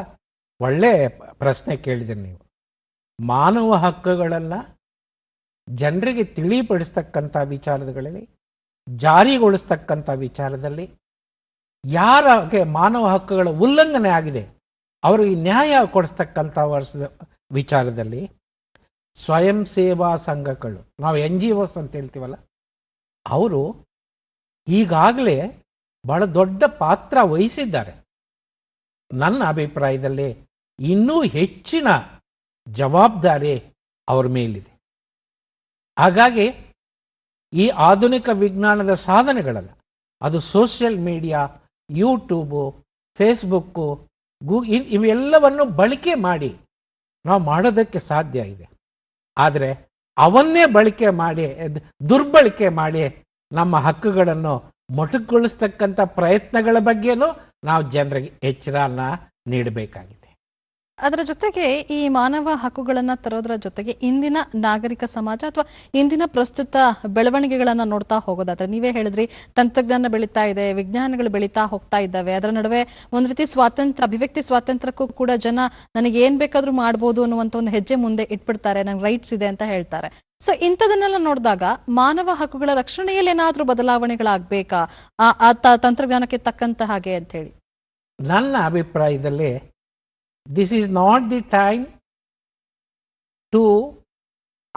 ಒಳ್ಳೆ ಪ್ರಶ್ನೆ ಕೇಳಿದಿರಿ ನೀವು. ಮಾನವ ಹಕ್ಕುಗಳನ್ನು ಜನರಿಗೆ ತಿಳಿಪಡಿಸ್ತಕ್ಕಂಥ ವಿಚಾರಗಳಲ್ಲಿ ಜಾರಿಗೊಳಿಸ್ತಕ್ಕಂಥ ವಿಚಾರದಲ್ಲಿ ಯಾರಿಗೆ ಮಾನವ ಹಕ್ಕುಗಳ ಉಲ್ಲಂಘನೆ ಆಗಿದೆ ಅವರಿಗೆ ನ್ಯಾಯ ಕೊಡಿಸ್ತಕ್ಕಂಥ ವರ್ಷದ ವಿಚಾರದಲ್ಲಿ ಸ್ವಯಂ ಸೇವಾ ಸಂಘಗಳು, ನಾವು ಎನ್ ಜಿ ಓಸ್ ಅಂತ ಹೇಳ್ತೀವಲ್ಲ, ಅವರು ಈಗಾಗಲೇ ಬಹಳ ದೊಡ್ಡ ಪಾತ್ರ ವಹಿಸಿದ್ದಾರೆ. ನನ್ನ ಅಭಿಪ್ರಾಯದಲ್ಲಿ ಇನ್ನೂ ಹೆಚ್ಚಿನ ಜವಾಬ್ದಾರಿ ಅವರ ಮೇಲಿದೆ. ಹಾಗಾಗಿ ಈ ಆಧುನಿಕ ವಿಜ್ಞಾನದ ಸಾಧನೆಗಳಲ್ಲ, ಅದು ಸೋಷಿಯಲ್ ಮೀಡಿಯಾ, ಯೂಟ್ಯೂಬು, ಫೇಸ್ಬುಕ್ಕು ಗೂ ಇವೆಲ್ಲವನ್ನು ಬಳಕೆ ಮಾಡಿ ನಾವು ಮಾಡೋದಕ್ಕೆ ಸಾಧ್ಯ ಇದೆ. ಆದರೆ ಅವನ್ನೇ ಬಳಕೆ ಮಾಡಿ, ದುರ್ಬಳಕೆ ಮಾಡಿ ನಮ್ಮ ಹಕ್ಕುಗಳನ್ನು ಮೊಟಕುಗೊಳಿಸ್ತಕ್ಕಂಥ ಪ್ರಯತ್ನಗಳ ಬಗ್ಗೆನೂ ನಾವು ಜನರಿಗೆ ಎಚ್ಚರನ್ನ ನೀಡಬೇಕಾಗಿದೆ. ಅದರ ಜೊತೆಗೆ ಈ ಮಾನವ ಹಕ್ಕುಗಳನ್ನ ತರೋದ್ರ ಜೊತೆಗೆ ಇಂದಿನ ನಾಗರಿಕ ಸಮಾಜ ಅಥವಾ ಇಂದಿನ ಪ್ರಸ್ತುತ ಬೆಳವಣಿಗೆಗಳನ್ನ ನೋಡ್ತಾ ಹೋಗೋದಾದ್ರೆ, ನೀವೇ ಹೇಳಿದ್ರಿ, ತಂತ್ರಜ್ಞಾನ ಬೆಳೀತಾ ಇದೆ, ವಿಜ್ಞಾನಗಳು ಬೆಳೀತಾ ಹೋಗ್ತಾ ಇದ್ದಾವೆ. ಅದರ ನಡುವೆ ಒಂದ್ ರೀತಿ ಸ್ವಾತಂತ್ರ್ಯ, ಅಭಿವ್ಯಕ್ತಿ ಸ್ವಾತಂತ್ರ್ಯಕ್ಕೂ ಕೂಡ ಜನ ನನಗೆ ಏನ್ ಬೇಕಾದ್ರೂ ಮಾಡ್ಬೋದು ಅನ್ನುವಂತ ಒಂದು ಹೆಜ್ಜೆ ಮುಂದೆ ಇಟ್ಬಿಡ್ತಾರೆ, ನಂಗೆ ರೈಟ್ಸ್ ಇದೆ ಅಂತ ಹೇಳ್ತಾರೆ. ಸೊ ಇಂಥದನ್ನೆಲ್ಲ ನೋಡಿದಾಗ ಮಾನವ ಹಕ್ಕುಗಳ ರಕ್ಷಣೆಯಲ್ಲಿ ಏನಾದ್ರೂ ಬದಲಾವಣೆಗಳಾಗ್ಬೇಕಾ? ಆ ತಂತ್ರಜ್ಞಾನಕ್ಕೆ ತಕ್ಕಂತ ಹಾಗೆ ಅಂತ ಹೇಳಿ. ನನ್ನ ಅಭಿಪ್ರಾಯದಲ್ಲಿ this is not the time to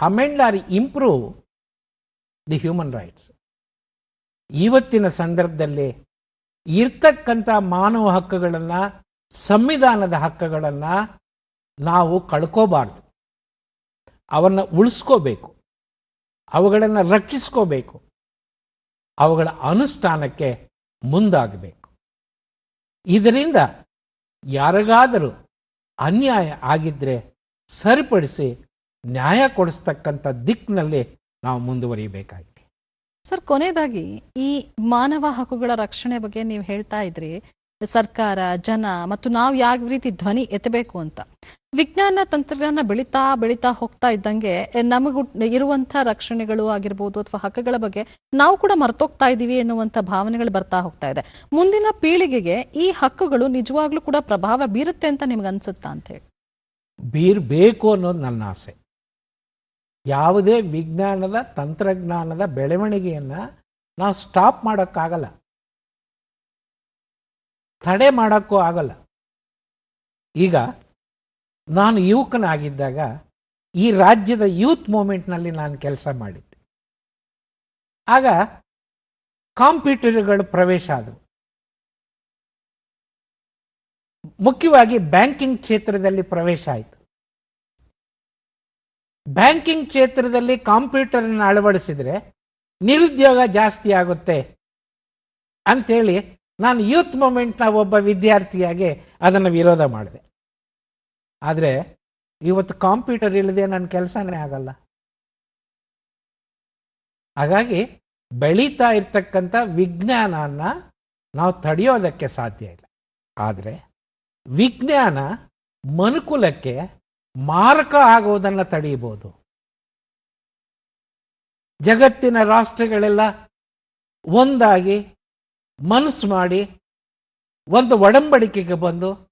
amend or improve the human rights ಇವತ್ತಿನ ಸಂದರ್ಭದಲ್ಲಿ ಇರ್ತಕ್ಕಂಥ ಮಾನವ ಹಕ್ಕುಗಳನ್ನು, ಸಂವಿಧಾನದ ಹಕ್ಕುಗಳನ್ನು ನಾವು ಕಳ್ಕೋಬಾರ್ದು. ಅವನ್ನು ಉಳಿಸ್ಕೋಬೇಕು. ಅವುಗಳನ್ನು ರಕ್ಷಿಸ್ಕೋಬೇಕು. ಅವುಗಳ ಅನುಷ್ಠಾನಕ್ಕೆ ಮುಂದಾಗಬೇಕು. ಇದರಿಂದ ಯಾರಿಗಾದರೂ ಅನ್ಯಾಯ ಆಗಿದ್ದರೆ ಸರಿಪಡಿಸಿ ನ್ಯಾಯ ಕೊಡಿಸ್ತಕ್ಕಂಥ ದಿಕ್ಕಿನಲ್ಲಿ ನಾವು ಮುಂದುವರಿಯಬೇಕಾಗಿದೆ ಸರ್, ಕೊನೆಯದಾಗಿ ಈ ಮಾನವ ಹಕ್ಕುಗಳ ರಕ್ಷಣೆ ಬಗ್ಗೆ ನೀವು ಹೇಳ್ತಾ ಇದ್ರಿ, ಸರ್ಕಾರ, ಜನ ಮತ್ತು ನಾವು ಯಾವ ರೀತಿ ಧ್ವನಿ ಎತ್ತಬೇಕು ಅಂತ. ವಿಜ್ಞಾನ ತಂತ್ರಜ್ಞಾನ ಬೆಳೀತಾ ಬೆಳೀತಾ ಹೋಗ್ತಾ ಇದ್ದಂಗೆ, ನಮಗೂ ಇರುವಂತ ರಕ್ಷಣೆಗಳು ಆಗಿರ್ಬೋದು ಅಥವಾ ಹಕ್ಕುಗಳ ಬಗ್ಗೆ ನಾವು ಕೂಡ ಮರ್ತೋಗ್ತಾ ಇದ್ದೀವಿ ಎನ್ನುವಂತ ಭಾವನೆಗಳು ಬರ್ತಾ ಹೋಗ್ತಾ ಇದೆ. ಮುಂದಿನ ಪೀಳಿಗೆಗೆ ಈ ಹಕ್ಕುಗಳು ನಿಜವಾಗ್ಲೂ ಕೂಡ ಪ್ರಭಾವ ಬೀರುತ್ತೆ ಅಂತ ನಿಮ್ಗೆ ಅನ್ಸುತ್ತಾ ಅಂತ ಹೇಳಿ. ಬೀರ್ಬೇಕು ಅನ್ನೋದು ನನ್ನ ಆಸೆ. ಯಾವುದೇ ವಿಜ್ಞಾನದ, ತಂತ್ರಜ್ಞಾನದ ಬೆಳವಣಿಗೆಯನ್ನು ನಾವು ಸ್ಟಾಪ್ ಮಾಡೋಕ್ಕಾಗಲ್ಲ. ತಡೆ ಮಾಡೋಕ್ಕೂ ಆಗಲ್ಲ. ಈಗ ನಾನು ಯುವಕನಾಗಿದ್ದಾಗ ಈ ರಾಜ್ಯದ ಯೂತ್ ಮೂಮೆಂಟ್ನಲ್ಲಿ ನಾನು ಕೆಲಸ ಮಾಡಿದ್ದೆ. ಆಗ ಕಾಂಪ್ಯೂಟರ್ಗಳು ಪ್ರವೇಶ ಆದವು. ಮುಖ್ಯವಾಗಿ ಬ್ಯಾಂಕಿಂಗ್ ಕ್ಷೇತ್ರದಲ್ಲಿ ಪ್ರವೇಶ ಆಯಿತು. ಬ್ಯಾಂಕಿಂಗ್ ಕ್ಷೇತ್ರದಲ್ಲಿ ಕಾಂಪ್ಯೂಟರ್ನ ಅಳವಡಿಸಿದರೆ ನಿರುದ್ಯೋಗ ಜಾಸ್ತಿ ಆಗುತ್ತೆ ಅಂಥೇಳಿ ನಾನು ಯೂತ್ ಮೂಮೆಂಟ್ನ ಒಬ್ಬ ವಿದ್ಯಾರ್ಥಿಯಾಗಿ ಅದನ್ನು ವಿರೋಧ ಮಾಡಿದೆ. ಆದರೆ ಇವತ್ತು ಕಾಂಪ್ಯೂಟರ್ ಇಲ್ಲದೆ ನನ್ನ ಕೆಲಸನೇ ಆಗಲ್ಲ. ಹಾಗಾಗಿ ಬೆಳೀತಾ ಇರ್ತಕ್ಕಂಥ ವಿಜ್ಞಾನನ ನಾವು ತಡೆಯೋದಕ್ಕೆ ಸಾಧ್ಯ ಇಲ್ಲ. ಆದರೆ ವಿಜ್ಞಾನ ಮನುಕುಲಕ್ಕೆ ಮಾರಕ ಆಗುವುದನ್ನು ತಡೆಯಬಹುದು. ಜಗತ್ತಿನ ರಾಷ್ಟ್ರಗಳೆಲ್ಲ ಒಂದಾಗಿ ಮನಸ್ಸು ಮಾಡಿ ಒಂದು ಒಡಂಬಡಿಕೆಗೆ ಬಂದು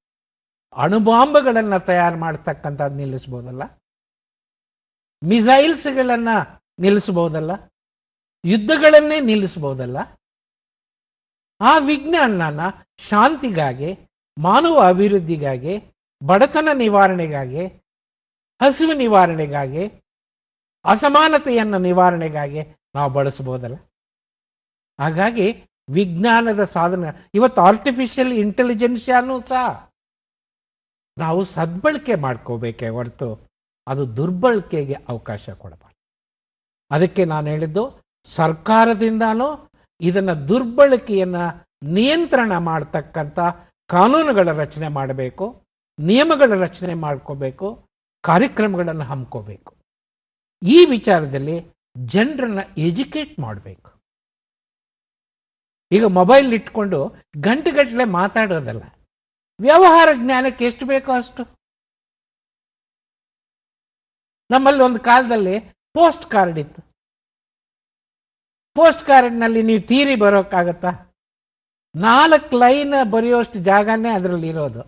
ಅಣುಬಾಂಬಗಳನ್ನು ತಯಾರು ಮಾಡ್ತಕ್ಕಂಥದ್ದು ನಿಲ್ಲಿಸ್ಬೋದಲ್ಲ? ಮಿಸೈಲ್ಸ್ಗಳನ್ನು ನಿಲ್ಲಿಸ್ಬೋದಲ್ಲ? ಯುದ್ಧಗಳನ್ನೇ ನಿಲ್ಲಿಸ್ಬೋದಲ್ಲ? ಆ ವಿಜ್ಞಾನನ ಶಾಂತಿಗಾಗಿ, ಮಾನವ ಅಭಿವೃದ್ಧಿಗಾಗಿ, ಬಡತನ ನಿವಾರಣೆಗಾಗಿ, ಹಸಿವು ನಿವಾರಣೆಗಾಗಿ, ಅಸಮಾನತೆಯನ್ನು ನಿವಾರಣೆಗಾಗಿ ನಾವು ಬಳಸ್ಬೋದಲ್ಲ? ಹಾಗಾಗಿ ವಿಜ್ಞಾನದ ಸಾಧನ, ಇವತ್ತು ಆರ್ಟಿಫಿಷಿಯಲ್ ಇಂಟೆಲಿಜೆನ್ಸಿಯನ್ನು ಸಹ ನಾವು ಸದ್ಬಳಕೆ ಮಾಡ್ಕೋಬೇಕೆ ಹೊರತು ಅದು ದುರ್ಬಳಕೆಗೆ ಅವಕಾಶ ಕೊಡಬಾರ್ದು. ಅದಕ್ಕೆ ನಾನು ಹೇಳಿದ್ದು ಸರ್ಕಾರದಿಂದಲೂ ಇದನ್ನು ದುರ್ಬಳಕೆಯನ್ನು ನಿಯಂತ್ರಣ ಮಾಡ್ತಕ್ಕಂಥ ಕಾನೂನುಗಳ ರಚನೆ ಮಾಡಬೇಕು, ನಿಯಮಗಳ ರಚನೆ ಮಾಡ್ಕೋಬೇಕು, ಕಾರ್ಯಕ್ರಮಗಳನ್ನು ಹಮ್ಕೋಬೇಕು. ಈ ವಿಚಾರದಲ್ಲಿ ಜನರನ್ನು ಎಜುಕೇಟ್ ಮಾಡಬೇಕು. ಈಗ ಮೊಬೈಲ್ ಇಟ್ಕೊಂಡು ಗಂಟೆಗಟ್ಟಲೆ ಮಾತಾಡೋದಲ್ಲ. ವ್ಯವಹಾರ ಜ್ಞಾನಕ್ಕೆ ಎಷ್ಟು ಬೇಕೋ ಅಷ್ಟು. ನಮ್ಮಲ್ಲಿ ಒಂದು ಕಾಲದಲ್ಲಿ ಪೋಸ್ಟ್ ಕಾರ್ಡ್ ಇತ್ತು. ಪೋಸ್ಟ್ ಕಾರ್ಡ್ನಲ್ಲಿ ನೀವು ತೀರಿ ಬರೋಕ್ಕಾಗತ್ತಾ? ನಾಲ್ಕು ಲೈನ್ ಬರೆಯೋಷ್ಟು ಜಾಗನೇ ಅದರಲ್ಲಿ ಇರೋದು.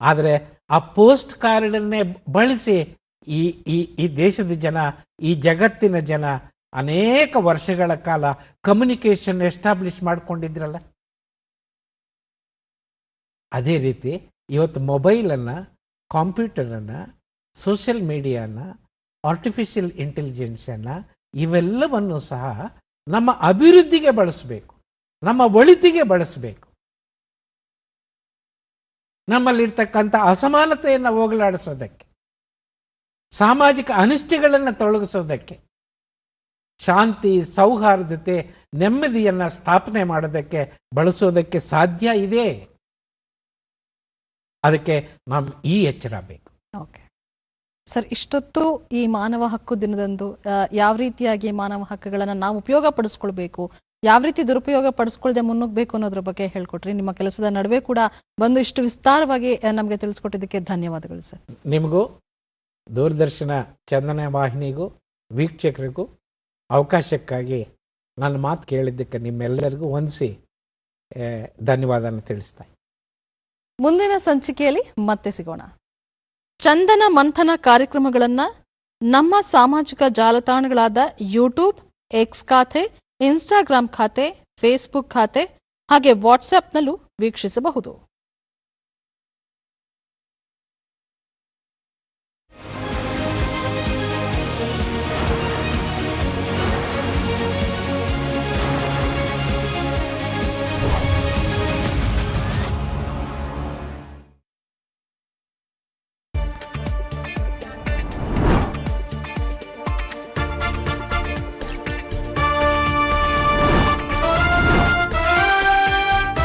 ಆದರೆ ಆ ಪೋಸ್ಟ್ ಕಾರ್ಡನ್ನೇ ಬಳಸಿ ಈ ಈ ಈ ದೇಶದ ಜನ, ಈ ಜಗತ್ತಿನ ಜನ ಅನೇಕ ವರ್ಷಗಳ ಕಾಲ ಕಮ್ಯುನಿಕೇಷನ್ ಎಸ್ಟಾಬ್ಲಿಷ್ ಮಾಡ್ಕೊಂಡಿದ್ರಲ್ಲ. ಅದೇ ರೀತಿ ಇವತ್ತು ಮೊಬೈಲನ್ನು ಕಾಂಪ್ಯೂಟರನ್ನು ಸೋಷಿಯಲ್ ಮೀಡಿಯಾನ ಆರ್ಟಿಫಿಷಿಯಲ್ ಇಂಟೆಲಿಜೆನ್ಸನ್ನು ಇವೆಲ್ಲವನ್ನು ಸಹ ನಮ್ಮ ಅಭಿವೃದ್ಧಿಗೆ ಬಳಸಬೇಕು. ನಮ್ಮ ಒಳಿತಿಗೆ ಬಳಸಬೇಕು. ನಮ್ಮಲ್ಲಿರ್ತಕ್ಕಂಥ ಅಸಮಾನತೆಯನ್ನು ಹೋಗಲಾಡಿಸೋದಕ್ಕೆ. ಸಾಮಾಜಿಕ ಅನಿಷ್ಟಗಳನ್ನು ತೊಡಗಿಸೋದಕ್ಕೆ ಶಾಂತಿ, ಸೌಹಾರ್ದತೆ, ನೆಮ್ಮದಿಯನ್ನು ಸ್ಥಾಪನೆ ಮಾಡೋದಕ್ಕೆ ಬಳಸೋದಕ್ಕೆ ಸಾಧ್ಯ ಇದೆ. ಅದಕ್ಕೆ ನಾವು ಈ ಎಚ್ಚರ ಬೇಕು. ಓಕೆ ಸರ್ ಇಷ್ಟೊತ್ತು ಈ ಮಾನವ ಹಕ್ಕು ದಿನದಂದು ಯಾವ ರೀತಿಯಾಗಿ ಮಾನವ ಹಕ್ಕುಗಳನ್ನ ನಾವು ಉಪಯೋಗ ಪಡಿಸ್ಕೊಳ್ಬೇಕು ಯಾವ ರೀತಿ ದುರುಪಯೋಗ ಪಡಿಸ್ಕೊಳ್ದೆ ಮುನ್ನುಗ್ಬೇಕು ಅನ್ನೋದ್ರ ಬಗ್ಗೆ ಹೇಳ್ಕೊಟ್ರಿ. ನಿಮ್ಮ ಕೆಲಸದ ನಡುವೆ ಕೂಡ ಬಂದು ಇಷ್ಟು ವಿಸ್ತಾರವಾಗಿ ನಮಗೆ ತಿಳಿಸ್ಕೊಟ್ಟಿದ್ದಕ್ಕೆ ಧನ್ಯವಾದಗಳು ಸರ್ ನಿಮಗೂ ದೂರದರ್ಶನ ಚಂದನ ವಾಹಿನಿಗೂ ವೀಕ್ಷಕರಿಗೂ ಅವಕಾಶಕ್ಕಾಗಿ ನನ್ನ ಮಾತು ಕೇಳಿದ್ದಕ್ಕೆ ನಿಮ್ಮೆಲ್ಲರಿಗೂ ಹೊಂದಿಸಿ ಧನ್ಯವಾದನ ತಿಳಿಸ್ತಾ. ಮುಂದಿನ ಸಂಚಿಕೆಯಲ್ಲಿ ಮತ್ತೆ ಸಿಗೋಣ. ಚಂದನ ಮಂಥನ ಕಾರ್ಯಕ್ರಮಗಳನ್ನ ನಮ್ಮ ಸಾಮಾಜಿಕ ಜಾಲತಾಣಗಳಾದ ಯೂಟ್ಯೂಬ್ ಎಕ್ಸ್ ಖಾತೆ ಇನ್ಸ್ಟಾಗ್ರಾಂ ಖಾತೆ ಫೇಸ್ಬುಕ್ ಖಾತೆ ಹಾಗೆ ವಾಟ್ಸ್ಆ್ಯಪ್ನಲ್ಲೂ ವೀಕ್ಷಿಸಬಹುದು.